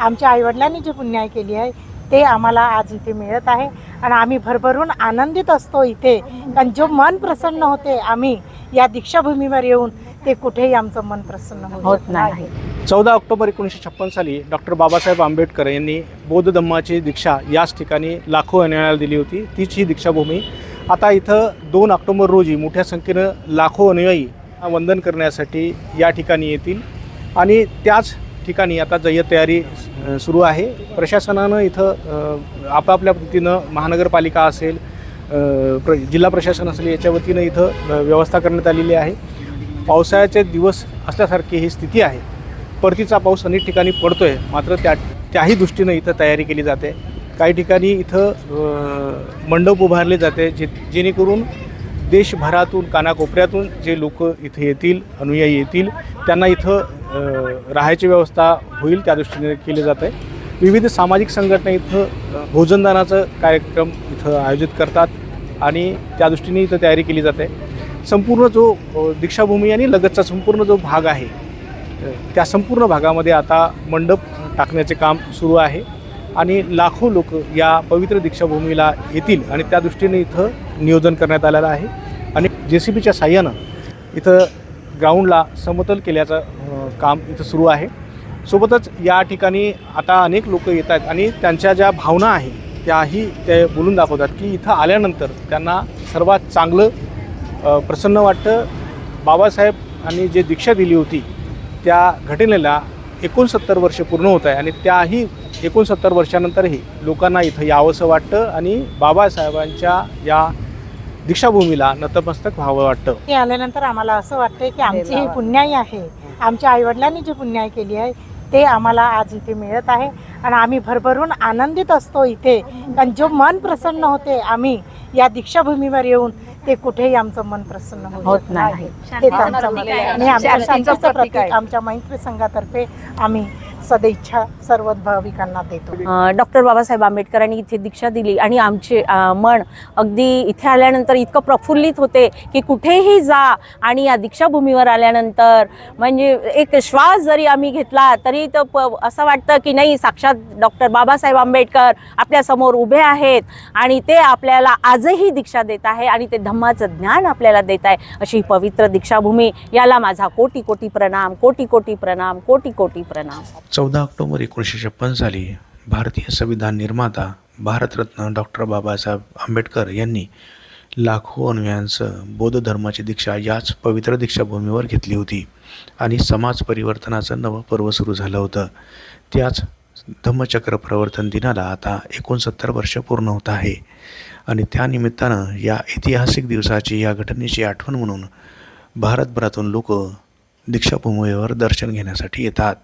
आमच्या आईवडिलांनी जी पुण्याई केली आहे ते आम्हाला आज इथे मिळत आहे. आणि आम्ही भरभरून आनंदित असतो इथे. कारण जो मन प्रसन्न होते आम्ही या दीक्षाभूमीवर येऊन ते कुठेही आमचं मन प्रसन्न होत नाही. चौदा ऑक्टोबर एकोणीसशे छप्पन साली डॉक्टर बाबासाहेब आंबेडकर यांनी बौद्ध धम्माची दीक्षा याच ठिकाणी लाखो अनुयायाला दिली होती. तीच ही दीक्षाभूमी. आता इथं दोन ऑक्टोबर रोजी मोठ्या संख्येनं लाखो अनुयायी वंदन करण्यासाठी या ठिकाणी येतील. आणि त्याच ठिकाणी आता जय्यत तयारी सुरू आहे. प्रशासनानं इथं आपापल्या पद्धतीनं महानगरपालिका असेल प्र जिल्हा प्रशासन असेल याच्या वतीनं इथं व्यवस्था करण्यात आलेली आहे. पावसाळ्याचे दिवस असल्यासारखी ही स्थिती आहे. परतीचा पाऊस अनेक ठिकाणी पडतो आहे मात्र त्या त्याही दृष्टीनं इथं तयारी केली जाते. काही ठिकाणी इथं मंडप उभारले जाते जे जेणेकरून देशभरातून कानाकोपऱ्यातून जे लोक इथे येतील अनुयायी येतील त्यांना इथं राहायची व्यवस्था होईल त्या दृष्टीने केली जात आहे. विविध सामाजिक संघटना इथं भोजनदानाचं कार्यक्रम इथं आयोजित करतात आणि त्या दृष्टीने इथं तयारी केली जाते. संपूर्ण जो दीक्षाभूमी आणि लगतचा संपूर्ण जो भाग आहे त्या संपूर्ण भागामध्ये आता मंडप टाकण्याचे काम सुरू आहे आणि लाखो लोक या पवित्र दीक्षाभूमीला येतील आणि त्या दृष्टीने इथं नियोजन करण्यात आलेलं आहे. आणि जे सी बीच्या साह्यानं इथं ग्राउंडला समतल केल्याचं काम इथं सुरू आहे. सोबतच या ठिकाणी आता अनेक लोक येत आहेत आणि त्यांच्या ज्या भावना आहे त्याही ते बोलून दाखवतात की इथं आल्यानंतर त्यांना सर्वात चांगलं प्रसन्न वाटतं. बाबासाहेबांनी जे दीक्षा दिली होती त्या घटनेला एकोणसत्तर वर्ष पूर्ण होत आहे आणि त्याही एकोणसत्तर वर्षानंतरही लोकांना इथं यावंसं वाटतं आणि बाबासाहेबांच्या या दीक्षाभूमीला नतमस्तक व्हावं वाटतं. ते आल्यानंतर आम्हाला असं वाटतंय की आमची ही पुण्याई आहे. आमच्या आईवडिलांनी जी पुण्याई केली आहे ते आम्हाला आज इथे मिळत आहे. आणि आम्ही भरभरून आनंदित असतो इथे. कारण जो मन प्रसन्न होते आम्ही या दीक्षाभूमीवर येऊन ते कुठेही आमचं मन प्रसन्न होत नाही. तेच आमचं आमच्या मैत्री संघातर्फे आम्ही सदैच्छा सर्व भाविकांना देतो. डॉक्टर बाबासाहेब आंबेडकरांनी इथे दीक्षा दिली आणि आमचे मन अगदी इथे आल्यानंतर इतकं प्रफुल्लित होते की कुठेही जा आणि या दीक्षाभूमीवर आल्यानंतर म्हणजे एक श्वास जरी आम्ही घेतला तरी तर प असं वाटतं की नाही साक्षात डॉक्टर बाबासाहेब आंबेडकर आपल्यासमोर उभे आहेत आणि ते आपल्याला आजही दीक्षा देत आहे आणि ते धम्माचं ज्ञान आपल्याला देत आहे. अशी पवित्र दीक्षाभूमी याला माझा कोटी कोटी प्रणाम कोटी कोटी प्रणाम कोटी कोटी प्रणाम. चौदा ऑक्टोबर एकोणीसशे छप्पन साली भारतीय संविधान निर्माता भारतरत्न डॉक्टर बाबासाहेब आंबेडकर यांनी लाखो अनुयायांचं बौद्ध धर्माची दीक्षा याच पवित्र दीक्षाभूमीवर घेतली होती आणि समाज परिवर्तनाचं नवं पर्व सुरू झालं होतं. त्याच धम्मचक्र प्रवर्तन दिनाला आता एकोणसत्तर वर्ष पूर्ण होत आहे आणि त्यानिमित्तानं या ऐतिहासिक दिवसाची या घटनेची आठवण म्हणून भारतभरातून लोक दीक्षाभूमीवर दर्शन घेण्यासाठी येतात.